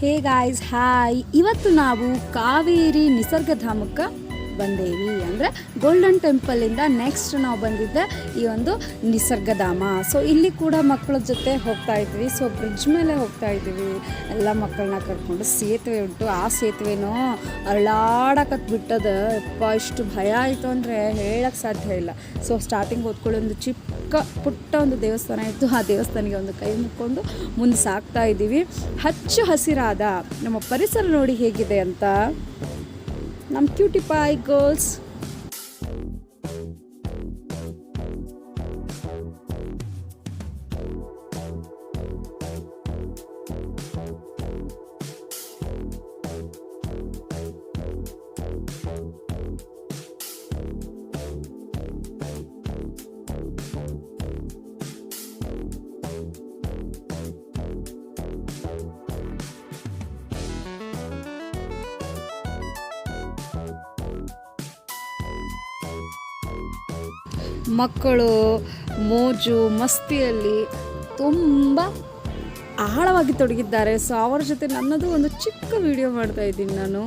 Hey guys hi ಇವತ್ತು ನಾವು ಕಾವೇರಿ ನಿಸರ್ಗಧಾಮಕ್ಕೆ ಬಂದೇವಿ ಅಂದರೆ ಗೋಲ್ಡನ್ ಟೆಂಪಲಿಂದ ನೆಕ್ಸ್ಟ್ ನಾವು ಬಂದಿದ್ದೆ ಈ ಒಂದು ನಿಸರ್ಗಧಾಮ. ಸೊ ಇಲ್ಲಿ ಕೂಡ ಮಕ್ಕಳ ಜೊತೆ ಹೋಗ್ತಾ ಇದ್ವಿ. ಸೊ ಬ್ರಿಡ್ಜ್ ಮೇಲೆ ಹೋಗ್ತಾ ಇದ್ದೀವಿ ಎಲ್ಲ ಮಕ್ಕಳನ್ನ ಕರ್ಕೊಂಡು ಸೇತುವೆ ಉಂಟು. ಆ ಸೇತುವೆನೋ ಅರಳಾಡಕತ್ ಬಿಟ್ಟದ. ಅಪ್ಪ ಇಷ್ಟು ಭಯ ಆಯಿತು ಅಂದರೆ ಹೇಳಕ್ಕೆ ಸಾಧ್ಯ ಇಲ್ಲ. ಸೊ ಸ್ಟಾರ್ಟಿಂಗ್ ಓದ್ಕೊಳ್ಳಿ ಒಂದು ಚಿಕ್ಕ ಪುಟ್ಟ ಒಂದು ದೇವಸ್ಥಾನ ಇತ್ತು. ಆ ದೇವಸ್ಥಾನಕ್ಕೆ ಒಂದು ಕೈ ಮುಕ್ಕೊಂಡು ಮುಂದೆ ಸಾಕ್ತಾ ಇದ್ದೀವಿ. ಹಚ್ಚು ಹಸಿರಾದ. ನಮ್ಮ ಪರಿಸರ ನೋಡಿ ಹೇಗಿದೆ ಅಂತ. ನಮ್ಮ ಕ್ಯೂಟಿ ಪಾಯ್ ಗರ್ಲ್ಸ್ ಮಕ್ಕಳು, ಮೋಜು, ಮಸ್ತಿಯಲ್ಲಿ ತುಂಬ ಆಳವಾಗಿ ತೊಡಗಿದ್ದಾರೆ. ಸೊ ಅವರ ಜೊತೆ ನನ್ನದು ಒಂದು ಚಿಕ್ಕ ವಿಡಿಯೋ ಮಾಡ್ತಾ ಇದ್ದೀನಿ ನಾನು.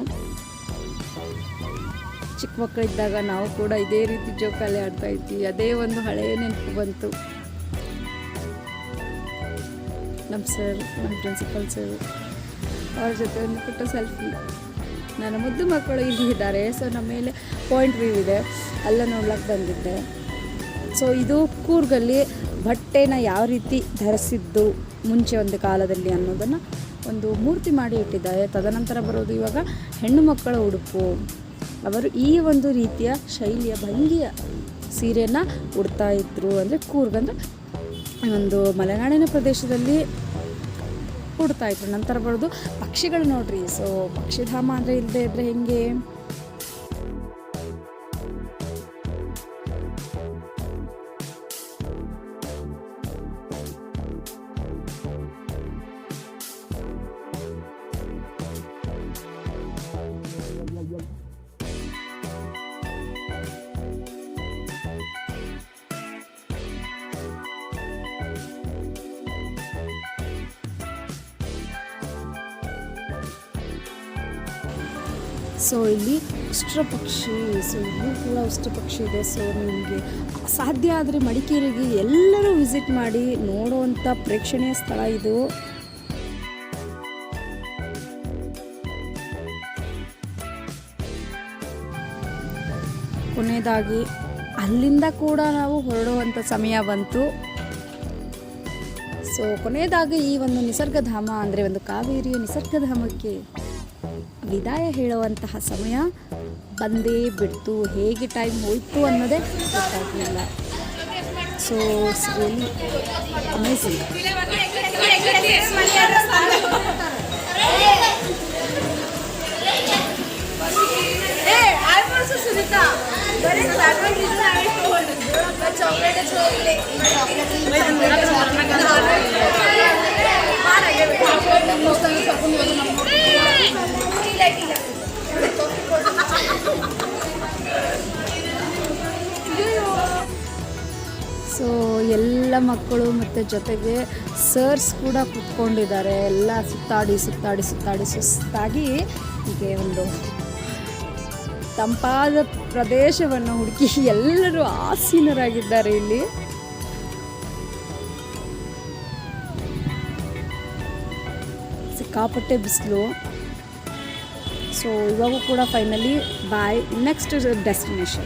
ಚಿಕ್ಕ ಮಕ್ಕಳಿದ್ದಾಗ ನಾವು ಕೂಡ ಇದೇ ರೀತಿ ಜೋಕಾಲಿ ಆಡ್ತಾ ಇದ್ವಿ. ಅದೇ ಒಂದು ಹಳೆಯ ನೆನಪು ಬಂತು. ನಮ್ಮ ಸರ್ ನಮ್ಮ ಪ್ರಿನ್ಸಿಪಲ್ ಸರ್ ಅವ್ರ ಜೊತೆ ಒಂದು ಪುಟ್ಟ ಸೆಲ್ಫಿ ನನ್ನ ಮುದ್ದು ಮಕ್ಕಳು ಇಲ್ಲಿ ಇದ್ದಾರೆ. ಸೊ ನಮ್ಮ ಮೇಲೆ ಪಾಯಿಂಟ್ ವ್ಯೂ ಇದೆ. ಅಲ್ಲ ನೋಡ್ಲಿಕ್ಕೆ ಬಂದಿದ್ದೆ. ಸೊ ಇದು ಕೂರ್ಗಲ್ಲಿ ಬಟ್ಟೆನ ಯಾವ ರೀತಿ ಧರಿಸಿದ್ದು ಮುಂಚೆ ಒಂದು ಕಾಲದಲ್ಲಿ ಅನ್ನೋದನ್ನು ಒಂದು ಮೂರ್ತಿ ಮಾಡಿ ಇಟ್ಟಿದ್ದಾರೆ. ತದನಂತರ ಬರೋದು ಇವಾಗ ಹೆಣ್ಣು ಮಕ್ಕಳ ಉಡುಪು. ಅವರು ಈ ಒಂದು ರೀತಿಯ ಶೈಲಿಯ ಭಂಗಿಯ ಸೀರೆಯನ್ನು ಉಡ್ತಾ ಇದ್ದರು ಅಂದರೆ ಕೂರ್ಗ್ ಅಂದರೆ ಒಂದು ಮಲೆನಾಡಿನ ಪ್ರದೇಶದಲ್ಲಿ ಉಡ್ತಾ ಇದ್ರು. ನಂತರ ಬರೋದು ಪಕ್ಷಿಗಳು ನೋಡ್ರಿ. ಸೊ ಪಕ್ಷಿಧಾಮ ಅಂದರೆ ಇಲ್ಲದೆ ಇದ್ದರೆ ಹೆಂಗೆ? ಸೊ ಇಲ್ಲಿ ಉಷ್ಟ್ರ ಪಕ್ಷಿ ಸೊ ಇಲ್ಲೂ ಕೂಡ ಉಷ್ಟ್ರ ಪಕ್ಷಿ ಇದೆ. ಸೊ ನಿಮಗೆ ಸಾಧ್ಯ ಆದರೆ ಮಡಿಕೇರಿಗೆ ಎಲ್ಲರೂ ವಿಸಿಟ್ ಮಾಡಿ ನೋಡುವಂಥ ಪ್ರೇಕ್ಷಣೀಯ ಸ್ಥಳ ಇದು. ಕೊನೆಯದಾಗಿ, ಅಲ್ಲಿಂದ ಕೂಡ ನಾವು ಹೊರಡುವಂಥ ಸಮಯ ಬಂತು. ಸೊ ಕೊನೆಯದಾಗಿ ಈ ಒಂದು ನಿಸರ್ಗಧಾಮ ಅಂದರೆ ಒಂದು ಕಾವೇರಿಯ ನಿಸರ್ಗಧಾಮಕ್ಕೆ ವಿದಾಯ ಹೇಳುವಂತಹ ಸಮಯ ಬಂದೇ ಬಿಡ್ತು. ಹೇಗೆ ಟೈಮ್ ಹೋಯ್ತು ಅನ್ನೋದೇ ಗೊತ್ತಾಗಲಿಲ್ಲ. ಸೊ ರಿಯಲಿ ಅಮೇಝಿಂಗ್ ಸೊ ಎಲ್ಲ ಮಕ್ಕಳು ಮತ್ತು ಜೊತೆಗೆ ಸರ್ಸ್ ಕೂಡ ಕುತ್ಕೊಂಡಿದ್ದಾರೆ. ಎಲ್ಲ ಸುತ್ತಾಡಿ ಸುತ್ತಾಡಿ ಸುತ್ತಾಡಿ, ಸುಸ್ತಾಗಿ ಹೀಗೆ ಒಂದು ತಂಪಾದ ಪ್ರದೇಶವನ್ನು ಹುಡುಕಿ ಎಲ್ಲರೂ ಆಸೀನರಾಗಿದ್ದಾರೆ ಇಲ್ಲಿ. ಸಿಕ್ಕಾಪಟ್ಟೆ ಬಿಸಿಲು. ಸೊ ಇವಾಗೂ ಕೂಡ ಫೈನಲಿ ಬಾಯ್ ನೆಕ್ಸ್ಟ್ ಡೆಸ್ಟಿನೇಷನ್